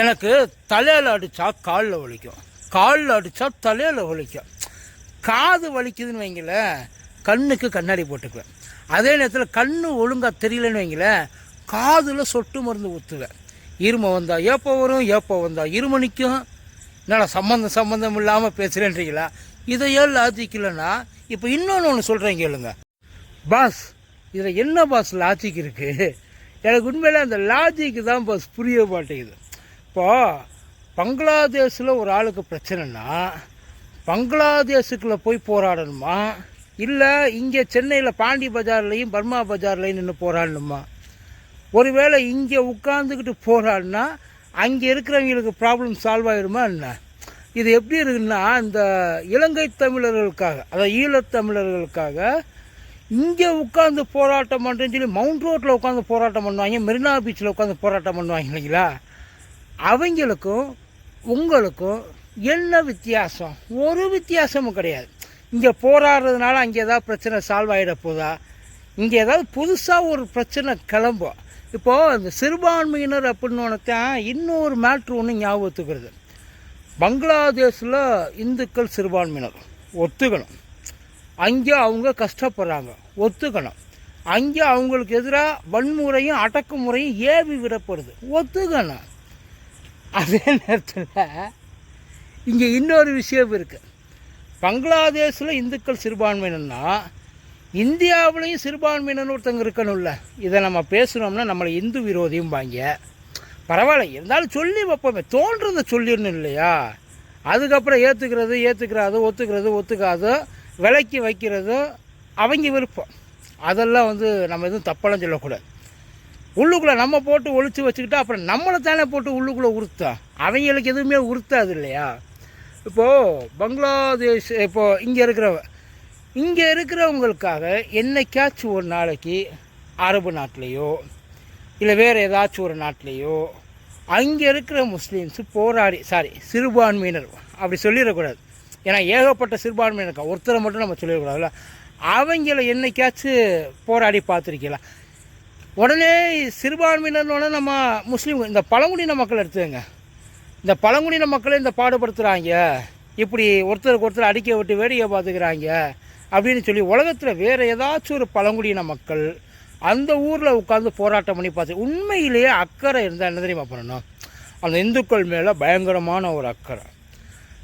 எனக்கு தலையில் அடித்தா காலில் வலிக்கும். காலில் அடித்தா தலையில் வலிக்கும். காது வலிக்குதுன்னு வைங்களேன் கண்ணுக்கு கண்ணாடி போட்டுக்குவேன். அதே நேரத்தில் கண்ணு ஒழுங்காக தெரியலன்னு வைங்களேன் காதில் சொட்டு மருந்து ஊற்றுவேன் இருமை வந்தால் ஏப்போ வரும் ஏப்போ வந்தால் இரும நிற்கும் என்னடா சம்மந்தம் சம்மந்தம் இல்லாமல் பேசுகிறேன்றீங்களா இதையெல்லாம் லாஜிக்கலன்னா இப்போ இன்னொன்று ஒன்று சொல்கிறேன் கேளுங்க. பாஸ் இதில் என்ன பாஸ் லாஜிக் இருக்குது எனக்கு உண்மையில் அந்த லாஜிக்கு தான் பாஸ் புரிய மாட்டேங்குது. இப்போ பங்களாதேஷில் ஒரு ஆளுக்கு பிரச்சனைனா பங்களாதேஷுக்குள்ளே போய் போராடணுமா? இல்லை இங்கே சென்னையில் பாண்டி பஜார்லேயும் பர்மா பஜார்லேயும் நின்று போராடணுமா? ஒருவேளை இங்கே உட்காந்துக்கிட்டு போராடினா அங்கே இருக்கிறவங்களுக்கு ப்ராப்ளம் சால்வ் ஆகிடுமா என்ன? இது எப்படி இருக்குன்னா இந்த இலங்கை தமிழர்களுக்காக அதாவது ஈழத்தமிழர்களுக்காக இங்கே உட்காந்து போராட்டம் பண்ணுறேன்னு சொல்லி மவுண்ட் ரோட்டில் உட்காந்து போராட்டம் பண்ணுவாங்க மெரினா பீச்சில் உட்காந்து போராட்டம் பண்ணுவாங்க இல்லைங்களா? அவங்களுக்கும் உங்களுக்கும் என்ன வித்தியாசம்? ஒரு வித்தியாசமும் கிடையாது. இங்கே போராடுறதுனால அங்கே ஏதாவது பிரச்சனை சால்வ் ஆகிட போதா? இங்கே ஏதாவது புதுசாக ஒரு பிரச்சனை கிளம்பும் இப்போது இந்த சிறுபான்மையினர் அப்படின்னு தான் இன்னொரு மேட்ரு ஒன்று ஞாபகத்துக்கிறது. பங்களாதேஷில் இந்துக்கள் சிறுபான்மையினர் ஒத்துக்கணும். அங்கே அவங்க கஷ்டப்படுறாங்க ஒத்துக்கணும். அங்கே அவங்களுக்கு எதிராக வன்முறையும் அடக்குமுறையும் ஏவி விடப்படுது. ஒத்துக்கணும். அதே நேரத்தில் இங்கே இன்னொரு விஷயம் இருக்குது பங்களாதேஷில் இந்துக்கள் சிறுபான்மையினர்னா இந்தியாவிலையும் சிறுபான்மையினர் ஒருத்தங்க இருக்கணும்ல. இதை நம்ம பேசுனோம்னா நம்மளை இந்து விரோதியும் வாங்க. பரவாயில்ல இருந்தாலும் சொல்லி வைப்போமே. தோன்றதை சொல்லிடணும் இல்லையா? அதுக்கப்புறம் ஏற்றுக்கிறது ஏற்றுக்கிறாது ஒத்துக்கிறது ஒத்துக்காது விலைக்கு வைக்கிறதும் அவங்க விருப்பம். அதெல்லாம் வந்து நம்ம எதுவும் தப்பெல்லாம் சொல்லக்கூடாது. உள்ளுக்குள்ளே நம்ம போட்டு ஒழிச்சு வச்சுக்கிட்டா அப்புறம் நம்மளை தானே போட்டு உள்ளுக்குள்ளே உறுத்தா அவங்களுக்கு எதுவுமே உறுத்தாது இல்லையா? இப்போது பங்களாதேஷ் இப்போது இங்கே இருக்கிறவ இங்கே இருக்கிறவங்களுக்காக என்னைக்காச்சும் ஒரு நாளைக்கு அரபு நாட்டிலேயோ இல்லை வேறு ஏதாச்சும் ஒரு நாட்டிலேயோ அங்கே இருக்கிற முஸ்லீம்ஸு போராடி சாரி சிறுபான்மையினர் அப்படி சொல்லிடக்கூடாது. ஏன்னா ஏகப்பட்ட சிறுபான்மையினர் ஒருத்தரை மட்டும் நம்ம சொல்லிடக்கூடாதுல்ல. அவங்கள என்னைக்காச்சும் போராடி பார்த்துருக்கீங்களா உடனே சிறுபான்மையினர்னோட நம்ம முஸ்லீம் இந்த பழங்குடியின மக்கள் எடுத்துங்க இந்த பழங்குடியின மக்களை இந்த பாடுபடுத்துகிறாங்க இப்படி ஒருத்தருக்கு ஒருத்தர் அடிக்க விட்டு வேடிக்கை பார்த்துக்கிறாங்க அப்படின்னு சொல்லி உலகத்தில் வேறு ஏதாச்சும் ஒரு பழங்குடியின மக்கள் அந்த ஊரில் உட்காந்து போராட்டம் பண்ணி பார்த்து உண்மையிலேயே அக்கறை இருந்தால் என்ன தெரியுமா பண்ணணும்? அந்த இந்துக்கள் மேலே பயங்கரமான ஒரு அக்கறை.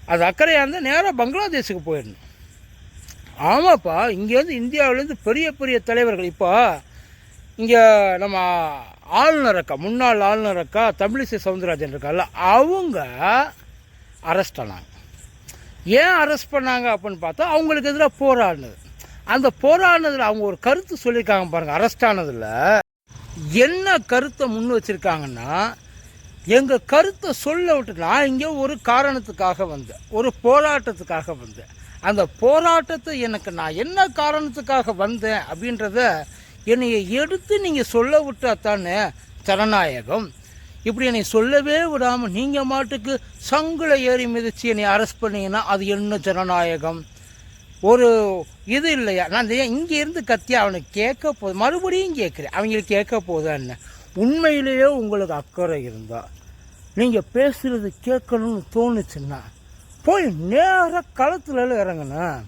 அது அக்கறையாக இருந்தால் நேராக பங்களாதேஷுக்கு போயிடணும். ஆமாப்பா இங்கேருந்து இந்தியாவிலேருந்து பெரிய பெரிய தலைவர்கள் இப்போ இங்கே நம்ம ஆளுநர் அக்கா முன்னாள் ஆளுநர் அக்கா தமிழிசை சவுந்தரராஜன் இருக்கால அவங்க அரெஸ்ட் ஆனாங்க. ஏன் அரெஸ்ட் பண்ணாங்க அப்படின்னு பார்த்தா அவங்களுக்கு எதிராக போராடினது. அந்த போராடினதில் அவங்க ஒரு கருத்து சொல்லியிருக்காங்க பாருங்கள் அரெஸ்ட் ஆனதில். என்ன கருத்தை முன் வச்சுருக்காங்கன்னா எங்கள் கருத்தை சொல்ல விட்டு நான் இங்கே ஒரு காரணத்துக்காக வந்தேன் ஒரு போராட்டத்துக்காக வந்தேன். அந்த போராட்டத்தை எனக்கு நான் என்ன காரணத்துக்காக வந்தேன் அப்படின்றத என்னை எடுத்து நீங்கள் சொல்ல விட்டா தானே ஜனநாயகம்? இப்படி என்னை சொல்லவே விடாமல் நீங்கள் மாட்டுக்கு சங்குல ஏறி மிதித்து என்னை அரெஸ்ட் பண்ணிங்கன்னா அது என்ன ஜனநாயகம்? ஒரு இது இல்லையா? நான் ஏன் இங்கேருந்து கத்தி அவனுக்கு கேட்க போகுது மறுபடியும் கேட்குறேன். அவங்களுக்கு கேட்க போதா என்ன? உண்மையிலேயே உங்களுக்கு அக்கறை இருந்தால் நீங்கள் பேசுகிறது கேட்கணும்னு தோணுச்சுன்னா போய் நேராக களத்துல இறங்கணும்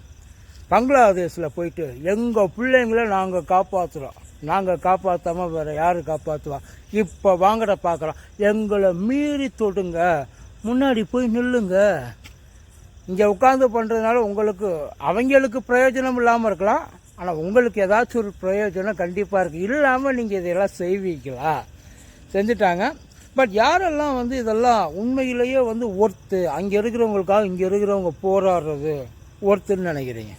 பங்களாதேஷில் போயிட்டு எங்கள் பிள்ளைங்கள நாங்கள் காப்பாற்றுறோம் நாங்கள் காப்பாற்றாமல் வேறு யார் காப்பாற்றுவா இப்போ வாங்கட பார்க்குறோம் எங்களை மீறி தொடுங்க. முன்னாடி போய் நில்லுங்க. இங்கே உட்காந்து பண்ணுறதுனால உங்களுக்கு அவங்களுக்கு பிரயோஜனம் இல்லாமல் இருக்கலாம். ஆனால் உங்களுக்கு ஏதாச்சும் ஒரு பிரயோஜனம் கண்டிப்பாக இருக்குது இல்லாமல் நீங்கள் இதையெல்லாம் செய்வீங்களா? செஞ்சுட்டாங்க. பட் யாரெல்லாம் வந்து இதெல்லாம் உண்மையிலேயே வந்து ஒர்த்து அங்கே இருக்கிறவங்களுக்காக இங்கே இருக்கிறவங்க போராடுறது ஒர்த்துன்னு நினைக்கிறீங்க?